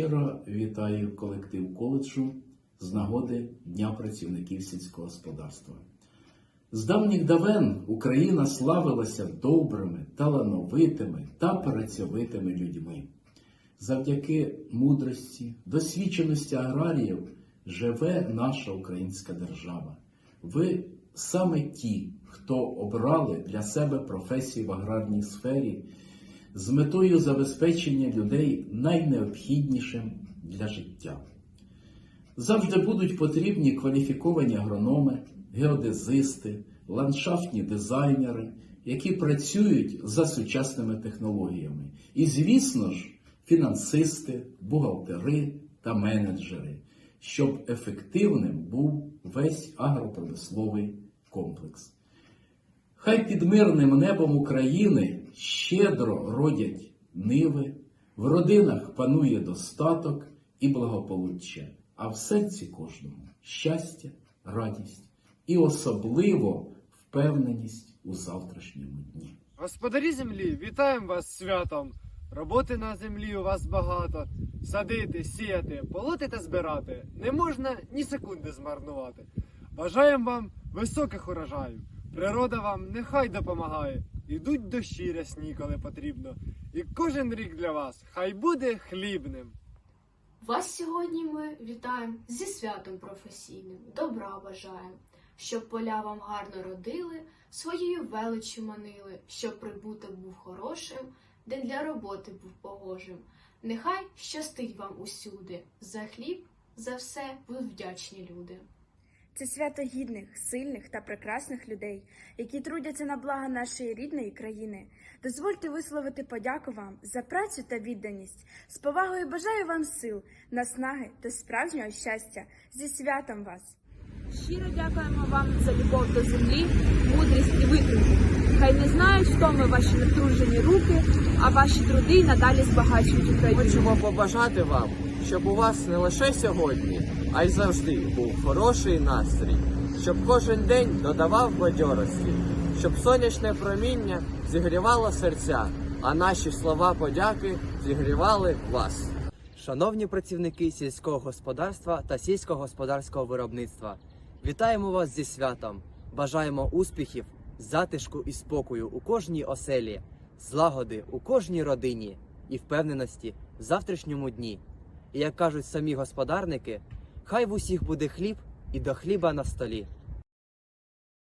Щиро вітаю колектив коледжу з нагоди Дня працівників сільського господарства. З давніх давен Україна славилася добрими, талановитими та працьовитими людьми. Завдяки мудрості, досвідченості аграріїв живе наша українська держава. Ви саме ті, хто обрали для себе професію в аграрній сфері з метою забезпечення людей найнеобхіднішим для життя. Завжди будуть потрібні кваліфіковані агрономи, геодезисти, ландшафтні дизайнери, які працюють за сучасними технологіями. І, звісно ж, фінансисти, бухгалтери та менеджери, щоб ефективним був весь агропромисловий комплекс. Хай під мирним небом України щедро родять ниви, в родинах панує достаток і благополуччя, а в серці кожному щастя, радість і особливо впевненість у завтрашньому дні. Господарі землі, вітаємо вас святом! Роботи на землі у вас багато. Садити, сіяти, полоти та збирати. Не можна ні секунди змарнувати. Бажаємо вам високих урожаїв. Природа вам нехай допомагає. Ідуть дощі рясні, коли потрібно. І кожен рік для вас хай буде хлібним. Вас сьогодні ми вітаємо зі святом професійним, добра бажаємо, щоб поля вам гарно родили, своєю величчю манили, щоб прибуток був хорошим, день для роботи був погожим. Нехай щастить вам усюди, за хліб, за все ви вдячні люди. Це свято гідних, сильних та прекрасних людей, які трудяться на благо нашої рідної країни. Дозвольте висловити подяку вам за працю та відданість. З повагою бажаю вам сил, наснаги та справжнього щастя. Зі святом вас! Щиро дякуємо вам за любов до землі, мудрість і витримку. Хай не знають втоми ваші натружені руки, а ваші труди надалі збагачують Україну. Хочемо побажати вам, щоб у вас не лише сьогодні, а й завжди був хороший настрій, щоб кожен день додавав бадьорості, щоб сонячне проміння зігрівало серця, а наші слова подяки зігрівали вас. Шановні працівники сільського господарства та сільськогосподарського виробництва, вітаємо вас зі святом! Бажаємо успіхів, затишку і спокою у кожній оселі, злагоди у кожній родині і впевненості в завтрашньому дні. Як кажуть самі господарники, хай в усіх буде хліб і до хліба на столі.